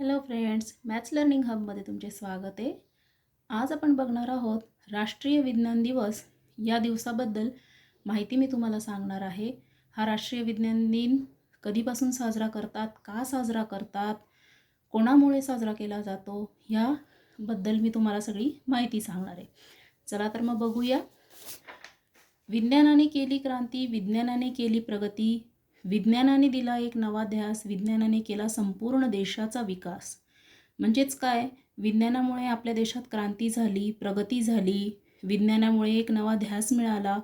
Hello friends maths learning हबमध्ये तुमचे स्वागत आहे. आज आपण बघणार आहोत राष्ट्रीय विज्ञान दिवस या दिवसाबद्दल माहिती मी तुम्हाला सांगणार आहे. हा राष्ट्रीय विज्ञान दिन कधीपासून साजरा करतात का साजरा करतात कोणामुळे साजरा केला जातो ह्याबद्दल मी तुम्हाला सगळी माहिती सांगणार आहे. चला तर मग बघूया. विज्ञानाने केली क्रांती विज्ञानाने केली प्रगती विज्ञानाने दिला एक नवा ध्यास विज्ञानाने केला संपूर्ण देशाचा विकास. म्हणजेच काय? विज्ञानामुळे आपल्या देशात क्रांती झाली प्रगती झाली विज्ञानामुळे एक नवा ध्यास मिळाला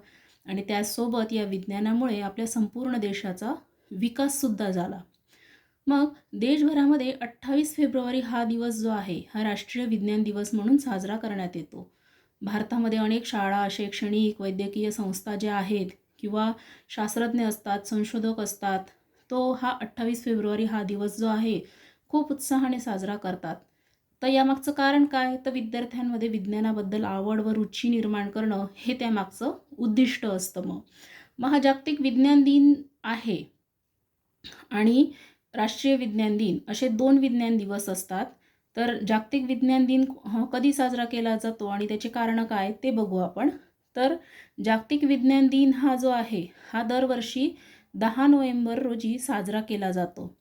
आणि त्यासोबत या विज्ञानामुळे आपल्या संपूर्ण देशाचा विकाससुद्धा झाला. मग देशभरामध्ये अठ्ठावीस फेब्रुवारी हा दिवस जो आहे हा राष्ट्रीय विज्ञान दिवस म्हणून साजरा करण्यात येतो. भारतामध्ये अनेक शाळा शैक्षणिक वैद्यकीय संस्था ज्या आहेत किंवा शास्त्रज्ञ असतात संशोधक असतात तो हा अठ्ठावीस फेब्रुवारी हा दिवस जो आहे खूप उत्साहाने साजरा करतात. तर यामागचं कारण काय? तर विद्यार्थ्यांमध्ये विज्ञानाबद्दल आवड व रुची निर्माण करणं हे त्यामागचं उद्दिष्ट असतं मग. मग हा जागतिक विज्ञान दिन आहे आणि राष्ट्रीय विज्ञान दिन असे दोन विज्ञान दिवस असतात. तर जागतिक विज्ञान दिन कधी साजरा केला जातो आणि त्याचे कारणं काय ते बघू आपण. तर जागतिक विज्ञान दिन हा जो आहे हा दरवर्षी दहा नोव्हेंबर रोजी साजरा केला जातो.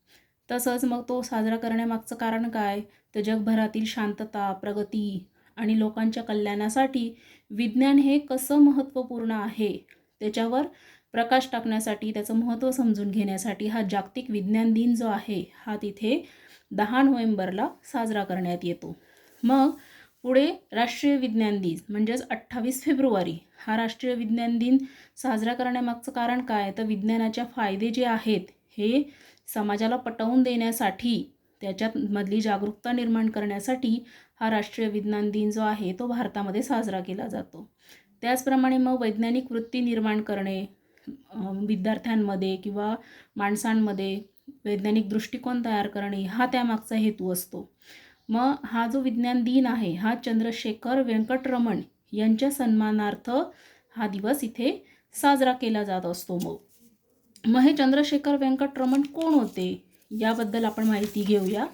तसंच मग तो साजरा करण्यामागचं कारण काय? तर जगभरातील शांतता प्रगती आणि लोकांच्या कल्याणासाठी विज्ञान हे कसं महत्त्वपूर्ण आहे? त्याच्यावर प्रकाश टाकण्यासाठी त्याचं महत्त्व समजून घेण्यासाठी हा जागतिक विज्ञान दिन जो आहे हा तिथे दहा नोव्हेंबरला साजरा करण्यात येतो. मग पुढे राष्ट्रीय विज्ञान दिन म्हणजेच अठ्ठावीस फेब्रुवारी. हा राष्ट्रीय विज्ञान दिन साजरा करण्यामागचं कारण काय? तर विज्ञानाच्या फायदे जे आहेत हे समाजाला पटवून देण्यासाठी त्याच्यामधली जागरूकता निर्माण करण्यासाठी हा राष्ट्रीय विज्ञान दिन जो आहे तो भारतामध्ये साजरा केला जातो. त्याचप्रमाणे मग वैज्ञानिक वृत्ती निर्माण करणे विद्यार्थ्यांमध्ये किंवा माणसांमध्ये वैज्ञानिक दृष्टिकोन तयार करणे हा त्यामागचा हेतू असतो. मग हा जो विज्ञान दिन आहे हा चंद्रशेखर व्यंकटरमण यांच्या सन्मानार्थ हा दिवस इथे साजरा केला जात असतो मग. मग हे चंद्रशेखर व्यंकटरमण कोण होते याबद्दल आपण माहिती घेऊया.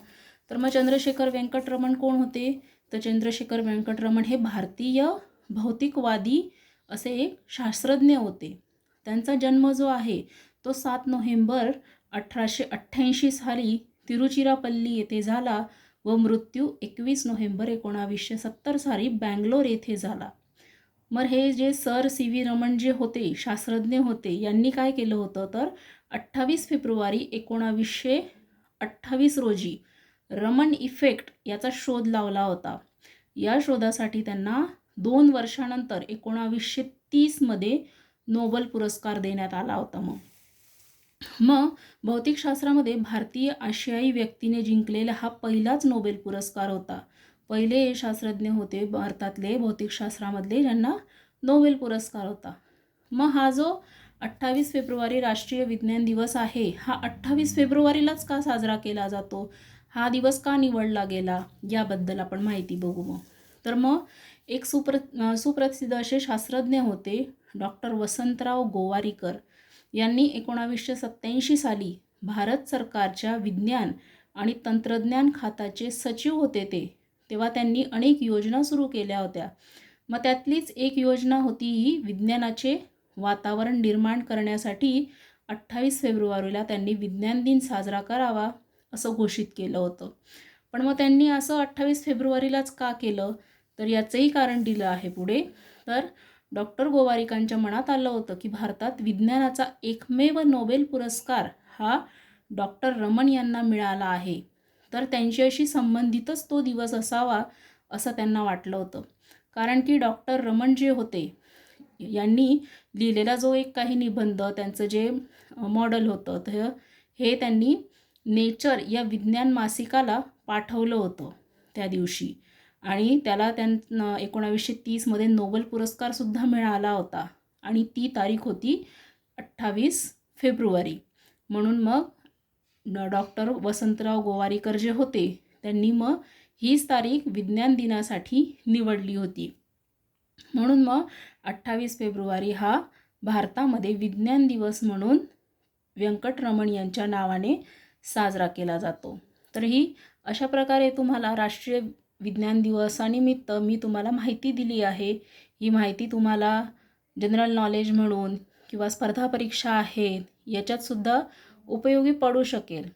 तर मग चंद्रशेखर व्यंकटरमण कोण होते? तर चंद्रशेखर व्यंकटरमण हे भारतीय भौतिकवादी असे एक शास्त्रज्ञ होते. त्यांचा जन्म जो आहे तो सात नोव्हेंबर अठराशे अठ्ठ्याऐंशी साली तिरुचिरापल्ली येथे झाला. व मृत्यू एकवीस नोव्हेंबर एकोणावीसशे सत्तर साली बँगलोर येथे झाला. मग हे जे सर सी व्ही रमण जे होते शास्त्रज्ञ होते यांनी काय केलं होतं? तर अठ्ठावीस फेब्रुवारी एकोणावीसशे अठ्ठावीस रोजी रमण इफेक्ट याचा शोध लावला होता. या शोधासाठी त्यांना दोन वर्षानंतर एकोणावीसशे तीसमध्ये नोबल पुरस्कार देण्यात आला होता मग. मग भौतिकशास्त्रामध्ये भारतीय आशियाई व्यक्तीने जिंकलेला हा पहिलाच नोबेल पुरस्कार होता. पहिले शास्त्रज्ञ होते भारतातले भौतिकशास्त्रामधले ज्यांना नोबेल पुरस्कार होता. मग हा जो अठ्ठावीस फेब्रुवारी राष्ट्रीय विज्ञान दिवस आहे हा अठ्ठावीस फेब्रुवारीलाच का साजरा केला जातो? हा दिवस का निवडला गेला? याबद्दल आपण माहिती बघू मग. तर मग एक सुप्र सुप्रसिद्ध असे शास्त्रज्ञ होते डॉक्टर वसंतराव गोवारीकर. यांनी एकोणावीसशे सत्त्याऐंशी साली भारत सरकारच्या विज्ञान आणि तंत्रज्ञान खात्याचे सचिव होते ते. तेव्हा त्यांनी अनेक योजना सुरू केल्या होत्या. मग त्यातलीच एक योजना होती ही विज्ञानाचे वातावरण निर्माण करण्यासाठी अठ्ठावीस फेब्रुवारीला त्यांनी विज्ञान दिन साजरा करावा असं घोषित केलं होतं. पण मग त्यांनी असं अठ्ठावीस फेब्रुवारीलाच का केलं? तर याचंही कारण दिलं आहे पुढे. तर डॉक्टर गोवारिकांच्या मनात आलं होतं की भारतात विज्ञानाचा एकमेव नोबेल पुरस्कार हा डॉक्टर रमण यांना मिळाला आहे. तर त्यांच्याशी संबंधितच तो दिवस असावा असं त्यांना वाटलं होतं. कारण की डॉक्टर रमण जे होते यांनी लिहिलेला जो एक काही निबंध त्यांचं जे मॉडल होतं तर हे त्यांनी नेचर या विज्ञान मासिकाला पाठवलं होतं त्या दिवशी. आणि त्याला त्यां एकोणावीसशे तीसमध्ये नोबल पुरस्कारसुद्धा मिळाला होता. आणि ती तारीख होती अठ्ठावीस फेब्रुवारी. म्हणून मग डॉक्टर वसंतराव गोवारीकर जे होते त्यांनी मग हीच तारीख विज्ञान दिनासाठी निवडली होती. म्हणून मग अठ्ठावीस फेब्रुवारी हा भारतामध्ये विज्ञान दिवस म्हणून व्यंकटरमण यांच्या नावाने साजरा केला जातो. तर ही अशा प्रकारे तुम्हाला राष्ट्रीय विज्ञान दिवसानिमित्त मी तुम्हाला माहिती दिली आहे. ही माहिती तुम्हाला जनरल नॉलेज म्हणून किंवा स्पर्धा परीक्षा आहेत याच्यातसुद्धा उपयोगी पडू शकेल.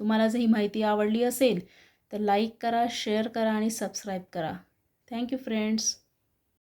तुम्हाला जर ही माहिती आवडली असेल तर लाईक करा शेअर करा आणि सबस्क्राईब करा. Thank you friends